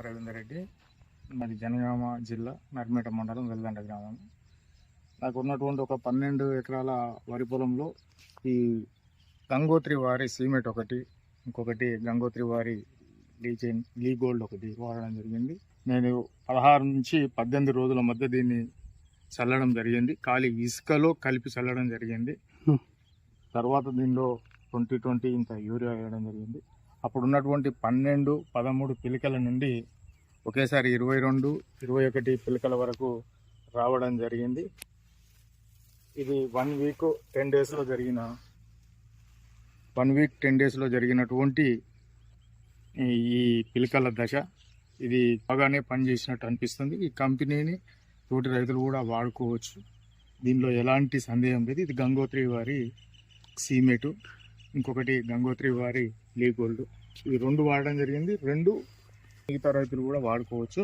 రవీందర్ రెడ్డి మరి జనగామ జిల్లా నర్మేట మండలం వెల్దండ గ్రామం. నాకు ఉన్నటువంటి ఒక పన్నెండు ఎకరాల వరి పొలంలో ఈ గంగోత్రి వారి సీమెట్ ఒకటి ఇంకొకటి గంగోత్రి వారి లీచెన్ లీ గోల్డ్ ఒకటి వాడడం జరిగింది. నేను పదహారు నుంచి పద్దెనిమిది రోజుల మధ్య దీన్ని చల్లడం జరిగింది. ఖాళీ ఇసుకలో కలిపి చల్లడం జరిగింది. తర్వాత దీనిలో ట్వంటీ ట్వంటీ ఇంకా యూరియా వేయడం జరిగింది. అప్పుడు ఉన్నటువంటి పన్నెండు పదమూడు పిలకల నుండి ఒకేసారి ఇరవై రెండు ఇరవై ఒకటి పిలకల వరకు రావడం జరిగింది. ఇది వన్ వీక్ టెన్ డేస్లో జరిగిన వన్ వీక్ టెన్ డేస్లో జరిగినటువంటి ఈ- పిలికల దశ. ఇది బాగానే పనిచేసినట్టు అనిపిస్తుంది. ఈ కంపెనీని తోటి రైతులు కూడా వాడుకోవచ్చు. దీనిలో ఎలాంటి సందేహం లేదు. ఇది గంగోత్రి వారి సీమెటు. ఇంకొకటి గంగోత్రి వారి లీ గోల్డ్ ఈ రెండు వాడడం జరిగింది. రెండు మిగతా రైతులు కూడా వాడుకోవచ్చు.